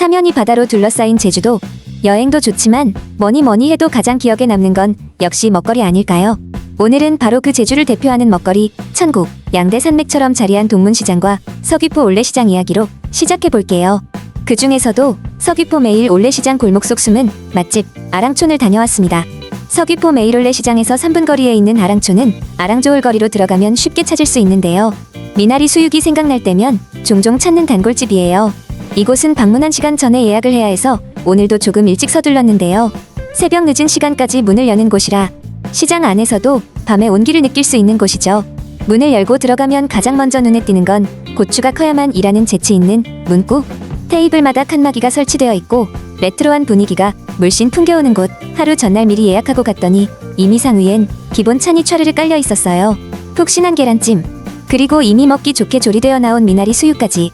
사면이 바다로 둘러싸인 제주도. 여행도 좋지만 뭐니 뭐니 해도 가장 기억에 남는 건 역시 먹거리 아닐까요? 오늘은 바로 그 제주를 대표하는 먹거리 천국 양대산맥처럼 자리한 동문시장과 서귀포 올레시장 이야기로 시작해 볼게요. 그 중에서도 서귀포 매일 올레시장 골목 속 숨은 맛집 아랑촌을 다녀왔습니다. 서귀포 매일 올레시장에서 3분 거리에 있는 아랑촌은 아랑조울 거리로 들어가면 쉽게 찾을 수 있는데요. 미나리 수육이 생각날 때면 종종 찾는 단골집이에요. 이곳은 방문한 시간 전에 예약을 해야 해서 오늘도 조금 일찍 서둘렀는데요. 새벽 늦은 시간까지 문을 여는 곳이라 시장 안에서도 밤의 온기를 느낄 수 있는 곳이죠. 문을 열고 들어가면 가장 먼저 눈에 띄는 건 고추가 커야만 일하는 재치 있는 문구. 테이블마다 칸막이가 설치되어 있고 레트로한 분위기가 물씬 풍겨오는 곳. 하루 전날 미리 예약하고 갔더니 이미 상위엔 기본 찬이 차르르 깔려 있었어요. 푹신한 계란찜. 그리고 이미 먹기 좋게 조리되어 나온 미나리 수육까지.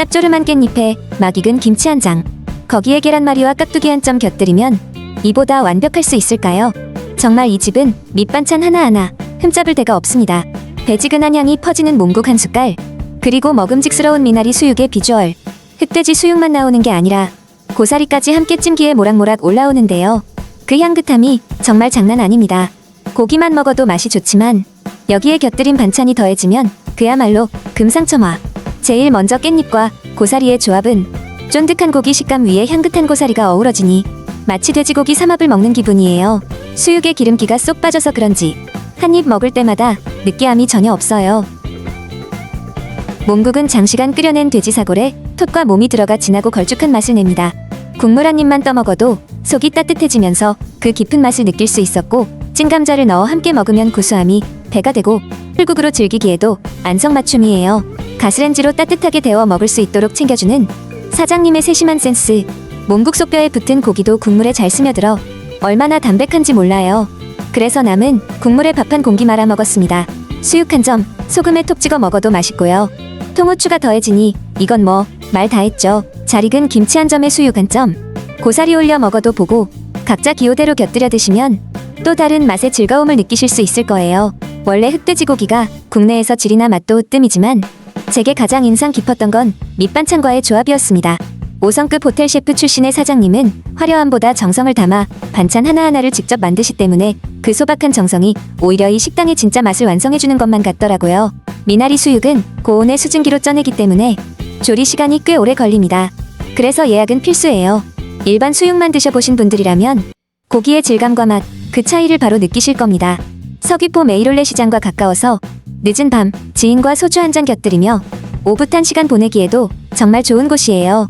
짭조름한 깻잎에 막 익은 김치 한 장. 거기에 계란말이와 깍두기 한 점 곁들이면 이보다 완벽할 수 있을까요? 정말 이 집은 밑반찬 하나하나 흠잡을 데가 없습니다. 배지근한 향이 퍼지는 몽국 한 숟갈, 그리고 먹음직스러운 미나리 수육의 비주얼. 흑돼지 수육만 나오는 게 아니라 고사리까지 함께 찜기에 모락모락 올라오는데요. 그 향긋함이 정말 장난 아닙니다. 고기만 먹어도 맛이 좋지만 여기에 곁들인 반찬이 더해지면 그야말로 금상첨화. 제일 먼저 깻잎과 고사리의 조합은 쫀득한 고기 식감 위에 향긋한 고사리가 어우러지니 마치 돼지고기 삼합을 먹는 기분이에요. 수육의 기름기가 쏙 빠져서 그런지 한 입 먹을 때마다 느끼함이 전혀 없어요. 몽국은 장시간 끓여낸 돼지 사골에 톳과 몸이 들어가 진하고 걸쭉한 맛을 냅니다. 국물 한 입만 떠먹어도 속이 따뜻해지면서 그 깊은 맛을 느낄 수 있었고 찐감자를 넣어 함께 먹으면 구수함이 배가 되고 풀국으로 즐기기에도 안성맞춤이에요. 가스렌지로 따뜻하게 데워 먹을 수 있도록 챙겨주는 사장님의 세심한 센스. 몽국 속뼈에 붙은 고기도 국물에 잘 스며들어 얼마나 담백한지 몰라요. 그래서 남은 국물에 밥 한 공기 말아 먹었습니다. 수육 한 점, 소금에 톡 찍어 먹어도 맛있고요. 통후추가 더해지니 이건 뭐 말 다 했죠. 잘 익은 김치 한 점에 수육 한 점, 고사리 올려 먹어도 보고 각자 기호대로 곁들여 드시면 또 다른 맛의 즐거움을 느끼실 수 있을 거예요. 원래 흑돼지고기가 국내에서 질이나 맛도 으뜸이지만 제게 가장 인상 깊었던 건 밑반찬과의 조합이었습니다. 5성급 호텔 셰프 출신의 사장님은 화려함보다 정성을 담아 반찬 하나하나를 직접 만드시 때문에 그 소박한 정성이 오히려 이 식당의 진짜 맛을 완성해주는 것만 같더라고요. 미나리 수육은 고온의 수증기로 쪄내기 때문에 조리 시간이 꽤 오래 걸립니다. 그래서 예약은 필수예요. 일반 수육만 드셔보신 분들이라면 고기의 질감과 맛, 그 차이를 바로 느끼실 겁니다. 서귀포 메이롤레 시장과 가까워서 늦은 밤 지인과 소주 한 잔 곁들이며 오붓한 시간 보내기에도 정말 좋은 곳이에요.